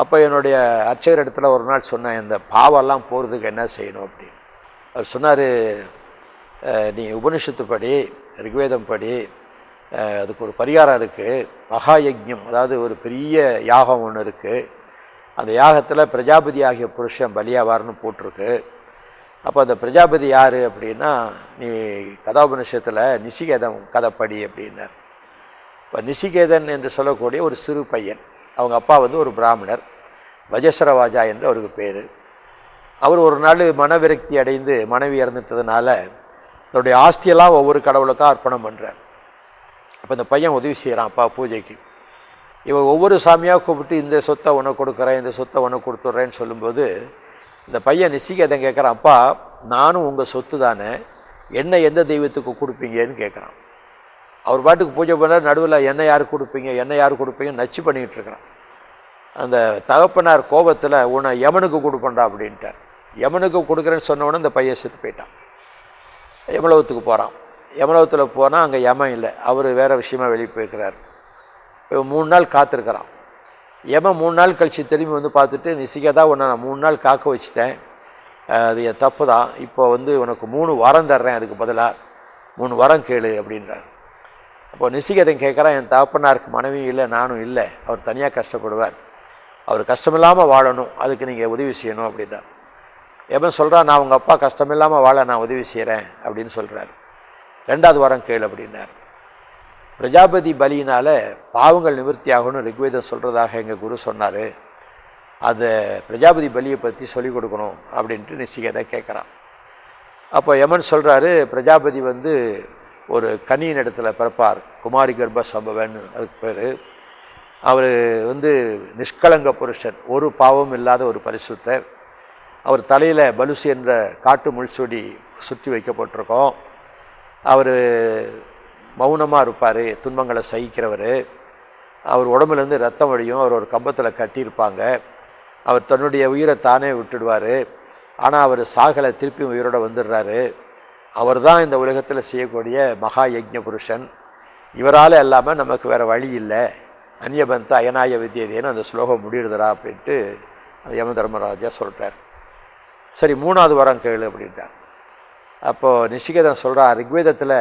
அப்போ என்னுடைய அர்ச்சகர் இடத்துல ஒரு நாள் சொன்னேன் இந்த பாவெல்லாம் போகிறதுக்கு என்ன செய்யணும் அப்படின்னு. அவர் சொன்னார் நீ உபனிஷத்து படி ரிக்வேதம் படி அதுக்கு ஒரு பரிகாரம் இருக்குது மகா யஜ்ஞம் அதாவது ஒரு பெரிய யாகம் ஒன்று இருக்குது அந்த யாகத்தில் பிரஜாபதி ஆகிய புருஷன் பலியாவார்னு போட்டிருக்கு. அப்போ அந்த பிரஜாபதி யார் அப்படின்னா நீ கதாபனிஷத்தில் நிசிகேதம் கதைப்படி அப்படின்னார். இப்போ நிசிகேதன் என்று சொல்லக்கூடிய ஒரு சிறு பையன். அவங்க அப்பா வந்து ஒரு பிராமணர் வஜசரவாஜா என்று அவருக்கு பேர். அவர் ஒரு நாள் மனவிரக்தி அடைந்து மனைவி இறந்துட்டதுனால தன்னுடைய ஆஸ்தியெல்லாம் ஒவ்வொரு கடவுளுக்காக அர்ப்பணம் பண்ணுறார் அப்போ இந்த பையன் உதவி செய்கிறான் அப்பா பூஜைக்கு. இவர் ஒவ்வொரு சாமியாக கூப்பிட்டு இந்த சொத்தை உனக்கு கொடுக்குறேன் இந்த சொத்தை உனக்கு கொடுத்துட்றேன்னு சொல்லும்போது இந்த பையன் நிசிகேதன் கேட்குறான் அப்பா நானும் உங்கள் சொத்து தானே என்ன எந்த தெய்வத்துக்கு கொடுப்பீங்கன்னு கேட்குறான். அவர் பாட்டுக்கு பூஜை பண்ணார் நடுவில் என்ன யார் கொடுப்பீங்க என்ன யார் கொடுப்பீங்கன்னு நச்சு பண்ணிக்கிட்டு இருக்கிறான். அந்த தகப்பனார் கோபத்தில் உன்னை யமனுக்கு கொடுப்பண்டா அப்படின்ட்டார். யமனுக்கு கொடுக்குறேன்னு சொன்ன இந்த பையன் செத்து போயிட்டான். யமலோகத்துக்கு போகிறான் யமலோகத்தில் போனால் அங்கே யமன் இல்லை. அவர் வேறு விஷயமா வெளியே போயிருக்கிறார். இப்போ மூணு நாள் காத்திருக்கிறான். யம மூணு நாள் கழித்து திரும்பி வந்து பார்த்துட்டு நிசிகதா உன்னை நான் மூணு நாள் காக்க வச்சுட்டேன். அது என் தப்பு தான். இப்போ வந்து உனக்கு மூணு வாரம் தர்றேன் அதுக்கு பதிலாக மூணு வாரம் கேளு அப்படின்றார். அப்போ நிசிகதன் கேட்குறான் என் தகப்பனாருக்கு மனைவியும் இல்லை நானும் இல்லை. அவர் தனியாக கஷ்டப்படுவார். அவர் கஷ்டமில்லாமல் வாழணும். அதுக்கு நீங்கள் உதவி செய்யணும் அப்படின்னா எவன் சொல்கிறான் நான் உங்கள் அப்பா கஷ்டமில்லாமல் வாழ நான் உதவி செய்கிறேன் அப்படின்னு சொல்கிறார் ரெண்டாவது வாரம் கேள் அப்படின்னார் பிரஜாபதி பலியினால் பாவங்கள் நிவர்த்தி ஆகணும் ரிக்வேதம் சொல்கிறதாக எங்கள் குரு சொன்னார். அந்த பிரஜாபதி பலியை பற்றி சொல்லிக் கொடுக்கணும் அப்படின்ட்டு நிசிகதை கேட்குறான். அப்போ யமன் சொல்கிறாரு பிரஜாபதி வந்து ஒரு கனியின் இடத்துல பிறப்பார். குமாரி கர்ப்ப சம்பவன் அதுக்கு பேர். அவர் வந்து நிஷ்கலங்க புருஷன். ஒரு பாவம் இல்லாத ஒரு பரிசுத்தர். அவர் தலையில் பலுசு என்ற காட்டு முள்சொடி சுற்றி வைக்கப்பட்டிருக்கோம். அவர் மௌனமாக இருப்பார் துன்பங்களை சகிக்கிறவர். அவர் உடம்புலேருந்து ரத்தம் வழியும் அவர் ஒரு கம்பத்தில் கட்டியிருப்பாங்க. அவர் தன்னுடைய உயிரை தானே விட்டுடுவார். ஆனால் அவர் சாகலை திருப்பி உயிரோட வந்துடுறாரு. அவர் தான் இந்த உலகத்தில் செய்யக்கூடிய மகா யஜ்ஞ புருஷன். இவரால் இல்லாமல் நமக்கு வேறு வழி இல்லை. அந்நியபந்த அயனாய வித்தியதேன்னு அந்த ஸ்லோகம் முடியுதுரா அப்படின்ட்டு அந்த யம தர்மராஜா சொல்கிறார் சரி மூணாவது வாரம் கேளு அப்படின்ட்டார் அப்போது நிஷிகேதன் சொல்கிறா ரிக்வேதத்தில்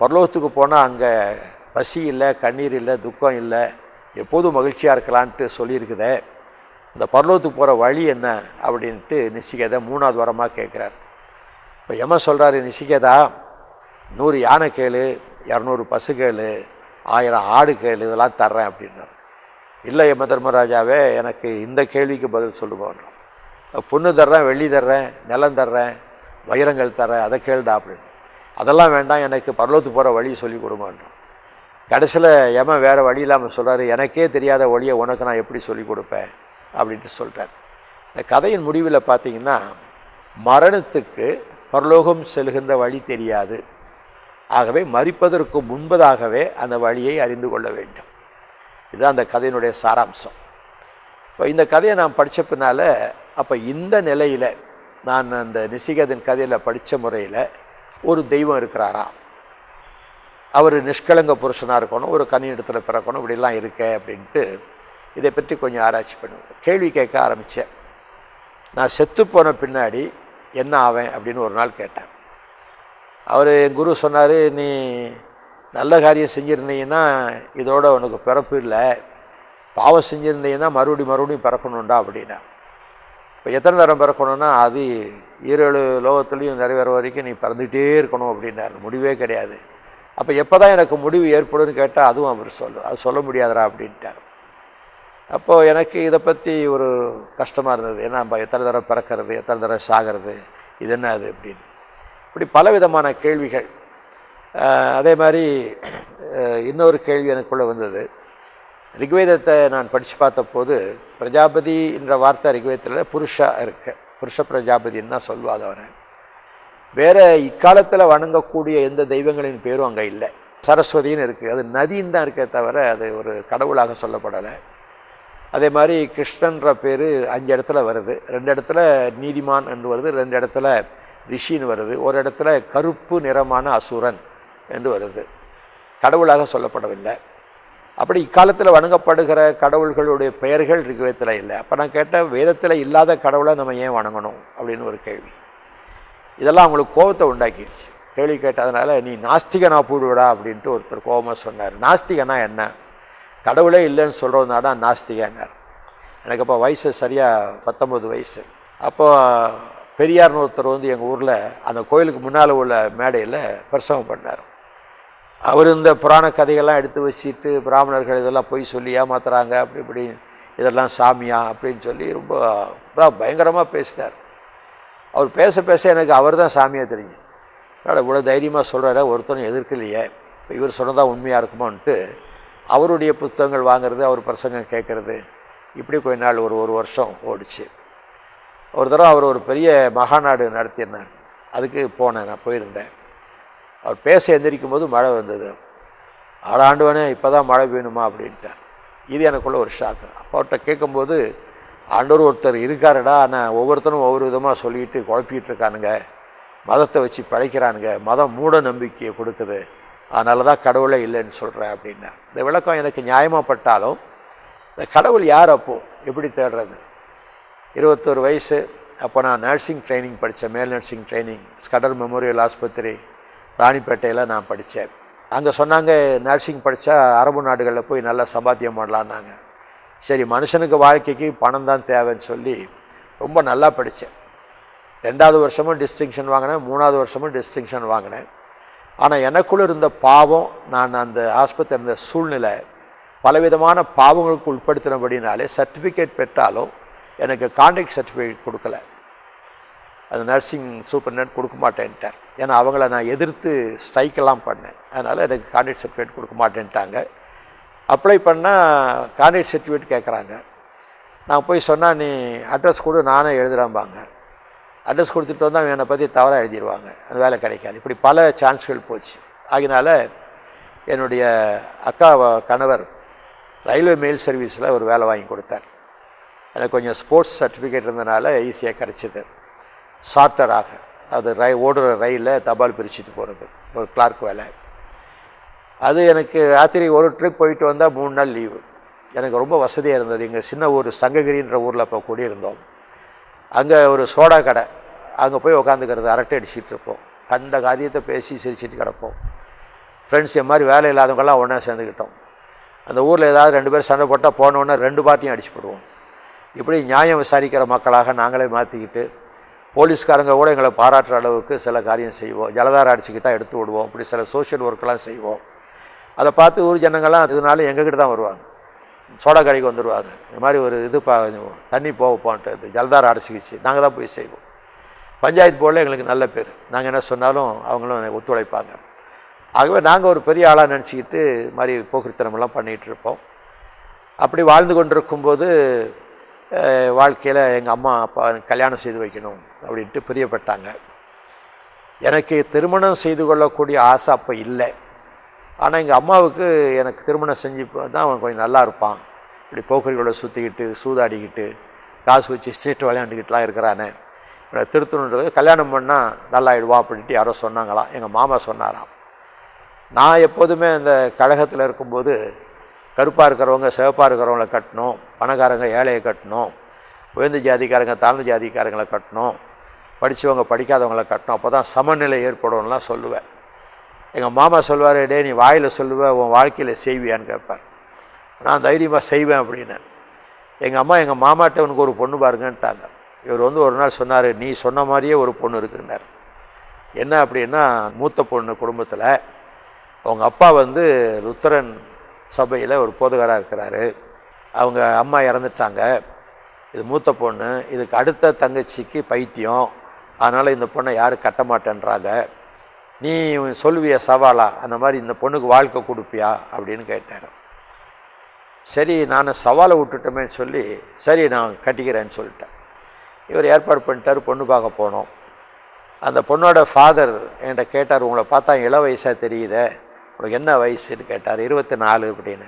பரலோகத்துக்கு போனால் அங்கே பசி இல்லை கண்ணீர் இல்லை துக்கம் இல்லை எப்போதும் மகிழ்ச்சியாக இருக்கலான்ட்டு சொல்லியிருக்குதே. இந்த பரலோகத்துக்கு போகிற வழி என்ன அப்படின்ட்டு நிஷிகேதன் மூணாவது வாரமாக கேட்குறார் இப்போ யம சொல்கிறாரு நிஷிகேதா நூறு யானை கேளு இரநூறு பசு கேளு ஆயிரம் ஆடு கேளு இதெல்லாம் தர்றேன் அப்படின்னார். இல்லை யம தர்மராஜாவே எனக்கு இந்த கேள்விக்கு பதில் சொல்லுவான் பொண்ணு தர்றேன் வெள்ளி தர்றேன் நிலம் தர்றேன் வைரங்கள் தர்றேன் அதை கேளுடா அப்படின்னு அதெல்லாம் வேண்டாம் எனக்கு பரலோகத்துக்கு போகிற வழி சொல்லி கொடுங்கன்றோம் கடைசியில் யம வேறு வழி இல்லாமல் சொல்கிறாரு எனக்கே தெரியாத வழியை உனக்கு நான் எப்படி சொல்லி கொடுப்பேன்? அப்படின்ட்டு சொல்கிறார் இந்த கதையின் முடிவில் பார்த்தீங்கன்னா மரணத்துக்கு பரலோகம் செல்கின்ற வழி தெரியாது. ஆகவே மறிப்பதற்கு முன்பதாகவே அந்த வழியை அறிந்து கொள்ள வேண்டும். இதுதான் அந்த கதையினுடைய சாராம்சம். இப்போ இந்த கதையை நான் படித்த பின்னால் அப்போ இந்த நிலையில் நான் அந்த நிசிகதன் கதையில் படித்த முறையில் ஒரு தெய்வம் இருக்கிறாரா அவர் நிஷ்கலங்க புருஷனாக இருக்கணும் ஒரு கனி இடத்துல பிறக்கணும் இப்படிலாம் இருக்க அப்படின்ட்டு இதை பற்றி கொஞ்சம் ஆராய்ச்சி பண்ணுவேன். கேள்வி கேட்க ஆரம்பித்தேன் நான் செத்து போன பின்னாடி என்ன ஆவேன் அப்படின்னு ஒரு நாள் கேட்டேன் அவர் என் குரு சொன்னார் நீ நல்ல காரியம் செஞ்சுருந்தீங்கன்னா இதோட உனக்கு பிறப்பு இல்லை. பாவம் செஞ்சுருந்தீங்கன்னா மறுபடியும் மறுபடியும் பிறக்கணுண்டா அப்படின்னா இப்போ எத்தனை தரம் பிறக்கணும்னா அது ஈரேழு லோகத்துலேயும் நிறைவேற வரைக்கும் நீ பிறந்துகிட்டே இருக்கணும் அப்படின்னாரு. முடிவே கிடையாது. அப்போ எப்போ தான் எனக்கு முடிவு ஏற்படும்னு கேட்டால் அதுவும் அவர் சொல்லு அது சொல்ல முடியாதரா அப்படின்ட்டார். அப்போது எனக்கு இதை பற்றி ஒரு கஷ்டமாக இருந்தது. ஏன்னா நம்ம எத்தனை தடவை பிறக்கிறது எத்தனை தடவை சாகிறது இது என்ன அது அப்படின்னு. இப்படி பலவிதமான கேள்விகள். அதே மாதிரி இன்னொரு கேள்வி எனக்குள்ளே வந்தது. ரிக்வேதத்தை நான் படித்து பார்த்தபோது பிரஜாபதி என்ற வார்த்தை ரிக்வேதத்தில் புருஷா இருக்கு. புருஷ பிரஜாபதின்னு தான் சொல்லுவாங்க அவரை. வேறு இக்காலத்தில் வணங்கக்கூடிய எந்த தெய்வங்களின் பேரும் அங்கே இல்லை. சரஸ்வதின்னு இருக்குது அது நதின்னு தான் இருக்கே தவிர அது ஒரு கடவுளாக சொல்லப்படலை. அதே மாதிரி கிருஷ்ணன்ற பேர் அஞ்சு இடத்துல வருது. ரெண்டு இடத்துல நீதிமான் என்று வருது ரெண்டு இடத்துல ரிஷின்னு வருது ஒரு இடத்துல கருப்பு நிறமான அசுரன் என்று வருது. கடவுளாக சொல்லப்படவில்லை. அப்படி இக்காலத்தில் வணங்கப்படுகிற கடவுள்களுடைய பெயர்கள் ரிக்வேதத்தில் இல்லை அப்போ நான் கேட்டேன் வேதத்தில் இல்லாத கடவுளை நம்ம ஏன் வணங்கணும் அப்படின்னு ஒரு கேள்வி. இதெல்லாம் அவங்களுக்கு கோபத்தை உண்டாக்கிடுச்சு. கேள்வி கேட்டதுனால நீ நாஸ்திகனா போடுவிடா அப்படின்ட்டு ஒருத்தர் கோபமாக சொன்னார். நாஸ்திகனா என்ன? கடவுளே இல்லைன்னு சொல்கிறதுனால தான் நாஸ்திகன்னார் எனக்கு அப்போ வயசு சரியாக பத்தொம்பது வயசு. அப்போது பெரியார்னு ஒருத்தர் வந்து எங்கள் ஊரில் அந்த கோயிலுக்கு முன்னால் உள்ள மேடையில் பிரசவம் பண்ணார். அவர் இந்த புராண கதைகள்லாம் எடுத்து வச்சுட்டு பிராமணர்கள் இதெல்லாம் பொய் சொல்லி ஏமாத்துறாங்க அப்படி இப்படி இதெல்லாம் சாமியா அப்படின்னு சொல்லி ரொம்ப பயங்கரமாக பேசினார். அவர் பேச பேச எனக்கு அவர் தான் சாமியாக தெரிஞ்சுது. அதனால் இவ்வளோ தைரியமாக சொல்கிறார ஒருத்தரும் எதிர்க்கலையே. இப்போ இவர் சொன்னதான் உண்மையாக இருக்குமான்ட்டு அவருடைய புத்தகங்கள் வாங்குறது அவர் பிரசங்கம் கேட்குறது. இப்படி கொஞ்ச நாள் ஒரு ஒரு வருஷம் ஓடிச்சு. ஒரு தடவை அவர் ஒரு பெரிய மகாநாடு நடத்தியிருந்தார். அதுக்கு போனேன் நான் போயிருந்தேன். அவர் பேச எந்திரிக்கும் போது மழை வந்தது. ஆடாண்டுவனே இப்போ தான் மழை வேணுமா அப்படின்ட்டார். இது எனக்குள்ள ஒரு ஷாக்கு அப்பாவிட்ட கேட்கும்போது ஆண்டவர் ஒருத்தர் இருக்காருடா ஆனால் ஒவ்வொருத்தரும் ஒவ்வொரு விதமாக சொல்லிட்டு குழப்பிகிட்டு இருக்கானுங்க. மதத்தை வச்சு பழைக்கிறானுங்க. மதம் மூட நம்பிக்கையை கொடுக்குது. அதனால தான் கடவுளே இல்லைன்னு சொல்கிறேன் அப்படின்னா. இந்த விளக்கம் எனக்கு நியாயமாகப்பட்டாலும் இந்த கடவுள் யார் அப்போது எப்படி தேடுறது? இருபத்தொரு வயசு அப்போ நான் நர்சிங் ட்ரைனிங் படித்தேன். மேல் நர்சிங் ட்ரைனிங் ஸ்கடல் மெமோரியல் ஆஸ்பத்திரி ராணிப்பேட்டையில் நான் படித்தேன். அங்கே சொன்னாங்க நர்சிங் படித்தா அரபு நாடுகளில் போய் நல்லா சம்பாத்தியம் பண்ணலான்னாங்க. சரி மனுஷனுக்கு வாழ்க்கைக்கு பணம் தான் தேவைன்னு சொல்லி ரொம்ப நல்லா படித்தேன். ரெண்டாவது வருஷமும் டிஸ்டிங்ஷன் வாங்கினேன். மூணாவது வருஷமும் டிஸ்டிங்ஷன் வாங்கினேன். ஆனால் எனக்குள்ளே இருந்த பாவம் நான் அந்த ஆஸ்பத்திரி இருந்த சூழ்நிலை பலவிதமான பாவங்களுக்கு உட்படுத்தினபடினாலே சர்டிஃபிகேட் பெற்றாலும் எனக்கு கான்ட்ராக்ட் சர்டிஃபிகேட் கொடுக்கல. அது நர்சிங் சூப்பர்டென்ட் கொடுக்க மாட்டேன்ட்டார். ஏன்னா அவங்கள நான் எதிர்த்து ஸ்ட்ரைக்கெல்லாம் பண்ணேன். அதனால் எனக்கு கான்ட்ராக்ட் சர்டிஃபிகேட் கொடுக்க மாட்டேன்ட்டாங்க. அப்ளை பண்ணால் கான்ட்ராக்ட் சர்டிஃபிகேட் கேட்குறாங்க நான் போய் சொன்னால் நீ அட்ரஸ் கொடு நானே எழுதுகிறாம்பாங்க அட்ரஸ் கொடுத்துட்டு வந்தால் என்னை பற்றி தவறாக எழுதிடுவாங்க அந்த வேலை கிடைக்காது. இப்படி பல சான்ஸ்கள் போச்சு. ஆகினால என்னுடைய அக்கா கணவர் ரயில்வே மெயில் சர்வீஸில் ஒரு வேலை வாங்கி கொடுத்தார். எனக்கு கொஞ்சம் ஸ்போர்ட்ஸ் சர்டிஃபிகேட் இருந்தனால ஈஸியாக கிடச்சிது. சார்ட்டராக அது ரை ஓடுற ரயிலில் தபால் பிரிச்சுட்டு போகிறது ஒரு கிளார்க் வேலை. அது எனக்கு ராத்திரி ஒரு ட்ரிப் போயிட்டு வந்தால் மூணு நாள் லீவு எனக்கு ரொம்ப வசதியாக இருந்தது. இங்கே சின்ன ஊர் சங்ககிரின்ற ஊரில் அப்போ கூடியிருந்தோம். அங்கே ஒரு சோடா கடை. அங்கே போய் உக்காந்துக்கிறது அரட்டை அடிச்சிட்டு இருப்போம். கண்ட காரியத்தை பேசி சிரிச்சிட்டு கிடப்போம். ஃப்ரெண்ட்ஸ் என் மாதிரி வேலை இல்லாதவங்கெல்லாம் ஒன்றா சேர்ந்துக்கிட்டோம். அந்த ஊரில் ஏதாவது ரெண்டு பேர் சண்டை போட்டால் போனோன்னே ரெண்டு பார்ட்டியும் அடிச்சுப்படுவோம் இப்படி நியாயம் விசாரிக்கிற மக்களாக நாங்களே மாற்றிக்கிட்டு போலீஸ்காரங்க கூட எங்களை பாராட்டுற அளவுக்கு சில காரியம் செய்வோம். ஜலதாரம் அடிச்சுக்கிட்டால் எடுத்து விடுவோம். இப்படி சில சோஷியல் ஒர்க்கெலாம் செய்வோம். அதை பார்த்து ஊர் ஜனங்கள்லாம் இதனால எங்ககிட்ட தான் வருவாங்க. சோடா கடைக்கு வந்துடுவார் இது மாதிரி ஒரு இது பா தண்ணி போக போன்ட்டு ஜலதாரம் அடைச்சிக்கிச்சு நாங்கள் தான் போய் செய்வோம். பஞ்சாயத்து போர்டில் எங்களுக்கு நல்ல பேர். நாங்கள் என்ன சொன்னாலும் அவங்களும் ஒத்துழைப்பாங்க. ஆகவே நாங்கள் ஒரு பெரிய ஆளாக நினச்சிக்கிட்டு இது மாதிரி போக்குரித்தனமெல்லாம் பண்ணிகிட்டு இருப்போம். அப்படி வாழ்ந்து கொண்டிருக்கும்போது வாழ்க்கையில் எங்கள் அம்மா அப்பா எனக்கு கல்யாணம் செய்து வைக்கணும் அப்படின்ட்டு பிரியப்பட்டாங்க. எனக்கு திருமணம் செய்து கொள்ளக்கூடிய ஆசை அப்போ இல்லை. ஆனால் எங்கள் அம்மாவுக்கு எனக்கு திருமணம் செஞ்சு தான் அவன் கொஞ்சம் நல்லா இருப்பான். இப்படி போக்கரிகளோட சுற்றிக்கிட்டு சூதாடிக்கிட்டு காசு வச்சு சீட்டு விளையாண்டுக்கிட்டுலாம் இருக்கிறானே. இவனை திருத்தணுன்றது கல்யாணம் பண்ணால் நல்லாயிடுவான் அப்படின்ட்டு யாரோ சொன்னாங்களாம். எங்கள் மாமா சொன்னாராம். நான் எப்போதுமே அந்த கழகத்தில் இருக்கும்போது கருப்பாக இருக்கிறவங்க சிவப்பாக இருக்கிறவங்கள கட்டணும் பணக்காரங்க ஏழையை கட்டணும் உயர்ந்த ஜாதிக்காரங்க தாழ்ந்த ஜாதிக்காரங்களை கட்டணும் படித்தவங்க படிக்காதவங்கள கட்டணும் அப்போ தான் சமநிலை ஏற்படும்லாம் சொல்லுவேன். எங்கள் மாமா சொல்வார் டே நீ வாயில் சொல்லுவ உன் வாழ்க்கையில் செய்வியான்னு கேட்பார் நான் தைரியமாக செய்வேன் அப்படின்னு. எங்கள் அம்மா எங்கள் மாமாட்ட உனக்கு ஒரு பொண்ணு பாருங்கன்ட்டாங்க. இவர் வந்து ஒரு நாள் சொன்னார் நீ சொன்ன மாதிரியே ஒரு பொண்ணு இருக்குன்னார். என்ன அப்படின்னா மூத்த பொண்ணு குடும்பத்தில் அவங்க அப்பா வந்து ருத்ரன் சபையில் ஒரு போதகராக இருக்கிறாரு. அவங்க அம்மா இறந்துட்டாங்க. இது மூத்த பொண்ணு. இதுக்கு அடுத்த தங்கச்சிக்கு பைத்தியம். அதனால் இந்த பொண்ணை யாரும் கட்ட மாட்டேன்றாங்க நீ சொல்லுவிய சவாலா? அந்த மாதிரி இந்த பொண்ணுக்கு வாழ்க்கை கொடுப்பியா? அப்படின்னு கேட்டார். சரி நான் சவாலை விட்டுட்டோமேன்னு சொல்லி சரி நான் கட்டிக்கிறேன்னு சொல்லிட்டேன். இவர் ஏற்பாடு பண்ணிட்டார் பொண்ணு பார்க்க போனோம். அந்த பொண்ணோட ஃபாதர் என்கிட்ட கேட்டார் உங்களை பார்த்தா இள வயசாக தெரியுதே? உனக்கு என்ன வயசுன்னு கேட்டார். இருபத்தி நாலு அப்படின்னு.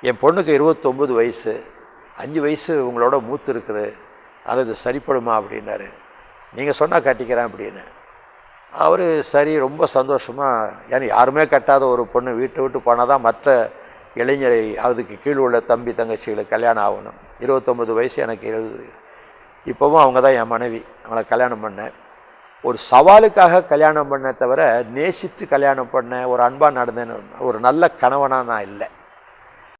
என் பொண்ணுக்கு இருபத்தொம்பது வயசு. அஞ்சு வயசு உங்களோட மூத்து இருக்குது. அது சரிப்படுமா? அப்படின்னாரு. நீங்கள் சொன்னால் கட்டிக்கிறேன் அப்படின்னு. அவர் சரி ரொம்ப சந்தோஷமாக ஏன்னா யாருமே கட்டாத ஒரு பொண்ணு வீட்டை விட்டு போனால் தான் மற்ற இளைஞரை அதுக்கு கீழ் உள்ள தம்பி தங்கச்சிகளுக்கு கல்யாணம் ஆகணும். இருபத்தொம்பது வயசு எனக்கு எழுது இப்போவும் அவங்க தான் என் மனைவி. அவங்கள கல்யாணம் பண்ணேன். ஒரு சவாலுக்காக கல்யாணம் பண்ண தவிர நேசித்து கல்யாணம் பண்ண ஒரு அன்பாக நடந்தேன்னு ஒரு நல்ல கணவனாக நான் இல்லை.